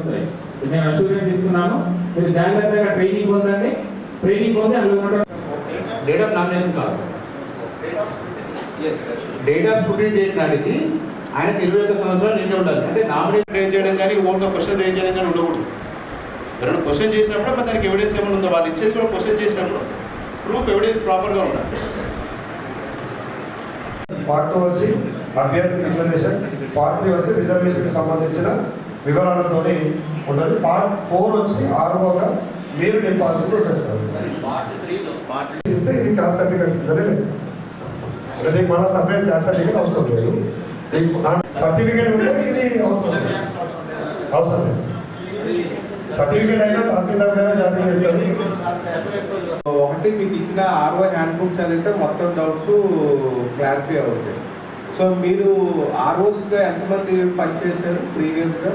ఉంటాయి. నేను అష్యూరెన్స్ ఇస్తున్నాను మీరు జాగ్రత్తగా ట్రైనింగ్ పొందండి. ట్రైనింగ్ పొంది అందులో డేట్ ఆఫ్ నామినేషన్ కాదు. డేట్ ఆఫ్ స్టూడెంట్ డేట్ నాటికి ఆయనకి ఇరవై ఒక్క సంవత్సరాలు నిండి ఉండాలి. అంటే నామినేషన్ రేజ్ చేయడం కానీ ఓన్గా క్వశ్చన్ రేజ్ చేయడం కానీ ఉండకూడదు. ఎవరైనా క్వశ్చన్ చేసినప్పుడు మరి దానికి ఎవిడెన్స్ ఏమైనా ఉందో? వాళ్ళు ఇచ్చేది కూడా క్వశ్చన్ చేసినప్పుడు ప్రూఫ్ ఎవిడెన్స్ ప్రాపర్గా ఉండాలి. పార్ట్ టూ వచ్చి అభ్యర్థి డిక్లరేషన్ పార్ట్ త్రీ వచ్చి రిజర్వేషన్కి సంబంధించిన వివరాలతో ఉంటుంది. పార్ట్ ఫోర్ వచ్చి ఆరుగా మీరు నింపాల్సింది ఉంటుంది సార్ ఇస్తే ఇది క్యాస్ట్ సర్టిఫికేట్ ఇస్తుందనే లేదు. మన సపరేట్ క్యాస్ట్ సర్టిఫికేట్ అవసరం లేదు. సర్టిఫికేట్ ఉంటే ఇది అవసరం లేదు. అవసరం లేదు. సర్టిఫికేట్ అయినా తహసీల్దార్ గారే జారీ చేస్తారు ఒకటి మీకు ఇచ్చిన ఆర్ఓ హ్యాండ్ బుక్ చదివితే మొత్తం డౌట్స్ క్లారిఫై అవుతాయి. సో మీరు ఆర్ఓస్గా ఎంతమంది పనిచేశారు ప్రీవియస్గా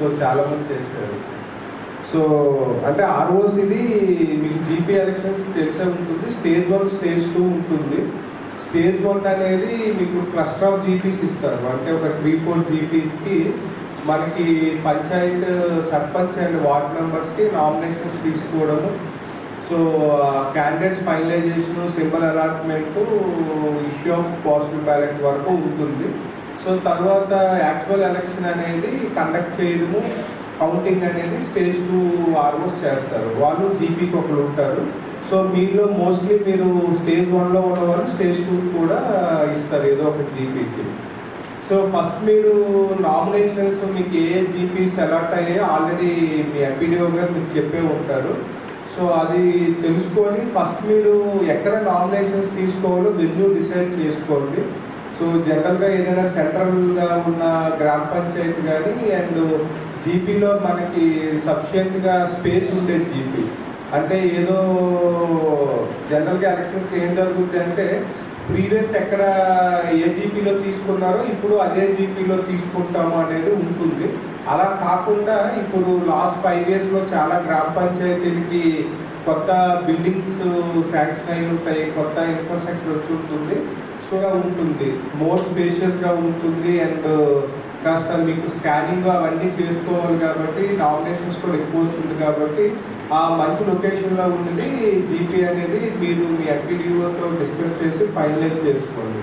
సో చాలా మంది చేశారు. సో అంటే ఆర్ఓస్ ఇది మీకు జీపీ ఎలక్షన్స్ తెలిసే ఉంటుంది. స్టేజ్ వన్ స్టేజ్ టూ ఉంటుంది. స్టేజ్ వన్ అనేది మీకు క్లస్టర్ ఆఫ్ జీపీస్ ఇస్తారు. అంటే ఒక త్రీ ఫోర్ జీపీస్కి మనకి పంచాయత్ సర్పంచ్ అండ్ వార్డ్ మెంబర్స్కి నామినేషన్స్ తీసుకోవడము. So candidates finalisation symbol allotment issue of positive ballot వరకు ఉంటుంది. సో తర్వాత యాక్చువల్ ఎలక్షన్ అనేది కండక్ట్ చేయడము కౌంటింగ్ అనేది స్టేజ్ టూ ఆర్మోస్ట్ చేస్తారు. వాళ్ళు జీపీకి ఒకరు ఉంటారు. సో మీలో మోస్ట్లీ మీరు స్టేజ్ వన్లో ఉన్నవారు స్టేజ్ టూ కూడా ఇస్తారు ఏదో ఒక జీపీకి సో ఫస్ట్ మీరు నామినేషన్స్ మీకు ఏ జీపీస్ అలాట్ అయ్యాయో ఆల్రెడీ మీ ఎంపీడీఓ గారు మీకు చెప్పే ఉంటారు. సో అది తెలుసుకొని ఫస్ట్ మీరు ఎక్కడ నామినేషన్స్ తీసుకోవాలో వెన్యూ డిసైడ్ చేసుకోండి. సో జనరల్గా ఏదైనా సెంట్రల్గా ఉన్న గ్రామ పంచాయతీ కానీ అండ్ జీపీలో మనకి సఫిషియెంట్గా స్పేస్ ఉండేది జీపీ. అంటే ఏదో జనరల్గా ఎలక్షన్స్కి ఏం జరుగుతుంది అంటే ప్రీవియస్ ఎక్కడ ఏ జీపీలో తీసుకున్నారో ఇప్పుడు అదే జీపీలో తీసుకుంటాము అనేది ఉంటుంది. అలా కాకుండా ఇప్పుడు లాస్ట్ ఫైవ్ ఇయర్స్లో చాలా గ్రామ పంచాయతీలకి కొత్త బిల్డింగ్స్ శాంక్షన్ అయి ఉంటాయి కొత్త ఇన్ఫ్రాస్ట్రక్చర్ వచ్చి ఉంటుంది. సో ఉంటుంది మోర్ స్పేషియస్గా ఉంటుంది అండ్ కాస్త మీకు స్కానింగ్ అవన్నీ చేసుకోవాలి కాబట్టి నామినేషన్స్ కూడా ఎక్కువ వస్తుంది కాబట్టి ఆ మంచి లొకేషన్లో ఉన్నది జీపీ అనేది మీరు మీ ఎంపీడీఓతో డిస్కస్ చేసి ఫైనలైజ్ చేసుకోండి.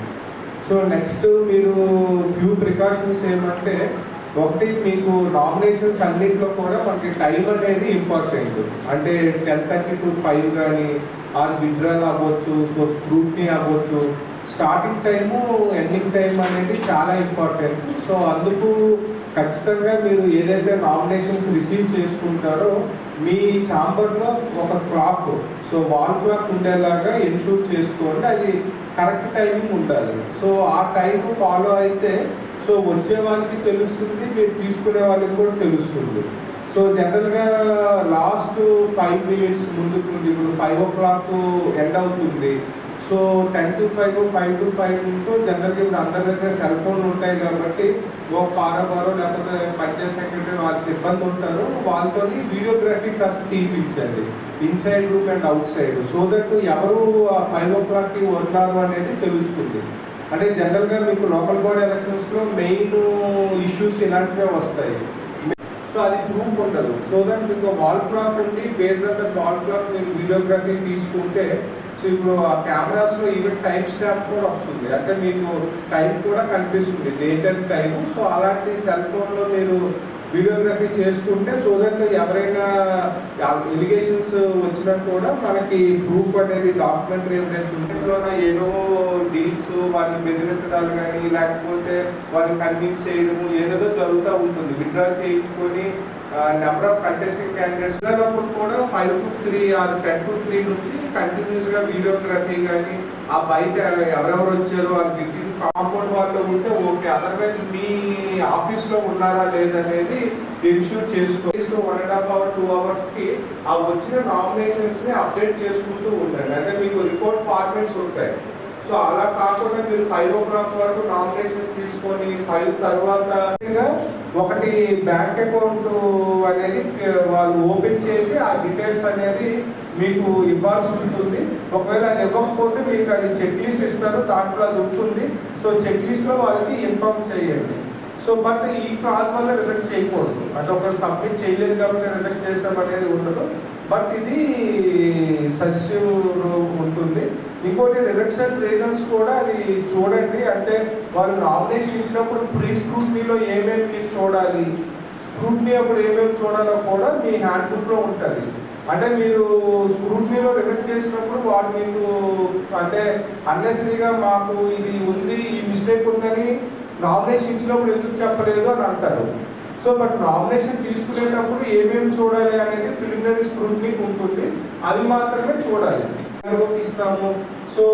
సో నెక్స్ట్ మీరు ఫ్యూ ప్రికాషన్స్ ఏమంటే ఒకటి మీకు నామినేషన్స్ అన్నింటిలో కూడా మనకి టైం అనేది ఇంపార్టెంట్. అంటే టెన్ థర్టీ టు ఫైవ్ కానీ ఆర్ విడ్రాల్ అవ్వచ్చు సో స్క్రూట్నీ అవ్వచ్చు స్టార్టింగ్ టైము ఎండింగ్ టైం అనేది చాలా ఇంపార్టెంట్. సో అందుకు ఖచ్చితంగా మీరు ఏదైతే నామినేషన్స్ రిసీవ్ చేసుకుంటారో మీ ఛాంబర్లో ఒక క్లాక్ సో వాల్ క్లాక్ ఉండేలాగా ఇన్షూర్ చేసుకోండి. అది కరెక్ట్ టైమింగ్ ఉండాలి. సో ఆ టైం ఫాలో అయితే సో వచ్చే వాళ్ళకి తెలుస్తుంది మీరు తీసుకునే వాళ్ళకి కూడా తెలుస్తుంది. సో జనరల్గా లాస్ట్ ఫైవ్ మినిట్స్ ముందుకు నుండి ఇప్పుడు ఫైవ్ ఓ క్లాక్ ఎండ్ అవుతుంది. So ten to five five to five నుంచో జనరల్గా ఇప్పుడు అందరి దగ్గర సెల్ ఫోన్లు ఉంటాయి కాబట్టి ఓ బారో లేకపోతే పంచాయత్ సెక్రటరీ వాళ్ళ సిబ్బంది ఉంటారు వాళ్ళతో వీడియోగ్రఫీ కాస్త తీపించండి inside room and outside. So that ఎవరు ఫైవ్ ఓ క్లాక్కి ఉన్నారు అనేది తెలుస్తుంది. అంటే జనరల్గా మీకు లోకల్ బాడీ ఎలక్షన్స్లో మెయిన్ ఇష్యూస్ ఇలాంటివే వస్తాయి. సో అది ప్రూఫ్ ఉండదు. సో దట్ మీకు వాల్ క్లాక్ ఉండి based on that wall clock మీరు వీడియోగ్రఫీ తీసుకుంటే సో ఇప్పుడు ఆ కెమెరాస్లో ఈవెన్ టైం స్టాంప్ కూడా వస్తుంది. అంటే మీకు టైం కూడా కనిపిస్తుంది. డేట్ అండ్ టైం సో అలాంటి సెల్ ఫోన్లో మీరు వీడియోగ్రఫీ చేసుకుంటే సో దట్ ఎవరైనా ఎలిగేషన్స్ వచ్చినా కూడా మనకి ప్రూఫ్ అనేది డాక్యుమెంటరీ ఎవిడెన్స్ ఉంటుందిలోన ఏదో డీల్స్ వాళ్ళని బెదిరించడాలు కానీ లేకపోతే వాళ్ళని కన్విన్స్ చేయడము ఏదేదో జరుగుతూ ఉంటుంది. విత్డ్రా చేయించుకొని నెంబర్ ఆఫ్ కంటెస్టింగ్ క్యాండిడేట్స్ అప్పుడు కూడా five to three or ten to three నుంచి కంటిన్యూస్గా వీడియోగ్రఫీ కానీ ఆ బయట ఎవరెవరు వచ్చారో వాళ్ళ కాంపౌండ్ వాళ్ళు ఉంటే ఓకే. అదర్వైజ్ మీ ఆఫీస్లో ఉన్నారా లేదనేది ఎన్ష్యూర్ చేసుకో one and half hour two అవర్స్కి ఆ వచ్చిన నామినేషన్స్ని అప్డేట్ చేసుకుంటూ ఉండండి. అంటే మీకు రిపోర్ట్ ఫార్మేట్స్ ఉంటాయి. సో అలా కాకుండా మీరు ఫైవ్ ఓ క్లాక్ వరకు నామినేషన్స్ తీసుకొని ఫైవ్ తర్వాత ఒకటి బ్యాంక్ అకౌంట్ అనేది వాళ్ళు ఓపెన్ చేసి ఆ డీటెయిల్స్ అనేది మీకు ఇవ్వాల్సి ఉంటుంది. ఒకవేళ అది ఇవ్వకపోతే మీకు అది చెక్ లిస్ట్ ఇస్తారు దాంట్లో అది ఉంటుంది. సో చెక్ లిస్ట్లో వాళ్ళకి ఇన్ఫార్మ్ చేయండి. సో బట్ ఈ క్లాస్ వల్ల రిజెక్ట్ చేయకూడదు. అంటే ఒకరు సబ్మిట్ చేయలేదు కాబట్టి రిజెక్ట్ చేస్తాం అనేది ఉండదు. బట్ ఇది సజెసివ్ ఉంటుంది. ఇంకోటి రిజెక్షన్ రీజన్స్ కూడా అది చూడండి. అంటే వాళ్ళు నామినేషన్ ఇచ్చినప్పుడు ప్రీ స్క్రూట్నీలో ఏమేమి మీరు చూడాలి? స్క్రూట్నీ అప్పుడు ఏమేమి చూడాలో కూడా మీ హ్యాండ్ బుక్లో ఉంటుంది. అంటే మీరు స్క్రూట్నీలో రిజెక్ట్ చేసినప్పుడు వారు మీకు అంటే అన్నెసరీగా మాకు ఇది ఉంది ఈ మిస్టేక్ ఉందని నామినేషన్ ఇచ్చినప్పుడు ఎందుకు చెప్పలేదు అని అంటారు. సో బట్ నామినేషన్ తీసుకునేటప్పుడు ఏమేమి చూడాలి అనేది ప్రిలిమినరీ స్క్రూట్నీ ఉంటుంది. అది మాత్రమే చూడాలి. ఇస్తాము సో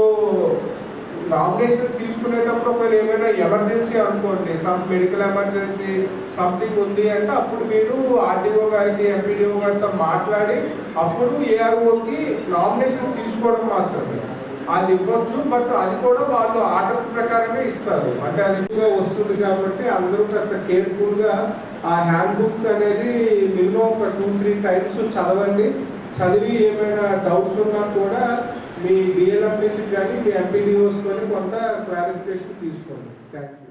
నామినేషన్స్ తీసుకునేటప్పుడు ఒకవేళ ఏమైనా ఎమర్జెన్సీ అనుకోండి సమ్ మెడికల్ ఎమర్జెన్సీ సంథింగ్ ఉంది అంటే అప్పుడు మీరు ఆర్డీఓ గారికి ఎంపీడీఓ గారితో మాట్లాడి అప్పుడు ఏఆర్ఓకి నామినేషన్స్ తీసుకోవడం మాత్రమే. అది ఇవ్వచ్చు బట్ అది కూడా వాళ్ళు ఆర్డర్ ప్రకారమే ఇస్తారు. అంటే అది ఎక్కువగా వస్తుంది కాబట్టి అందరూ కాస్త కేర్ఫుల్గా ఆ హ్యాండ్ బుక్ అనేది మినిమం ఒక టూ త్రీ టైమ్స్ చదవండి. చదివి ఏమైనా డౌట్స్ ఉన్నా కూడా మీ డిఎల్ఎంపీసీకి కానీ మీ ఎంపీడీఓస్ కానీ కొంత క్లారిఫికేషన్ తీసుకోండి. Thank you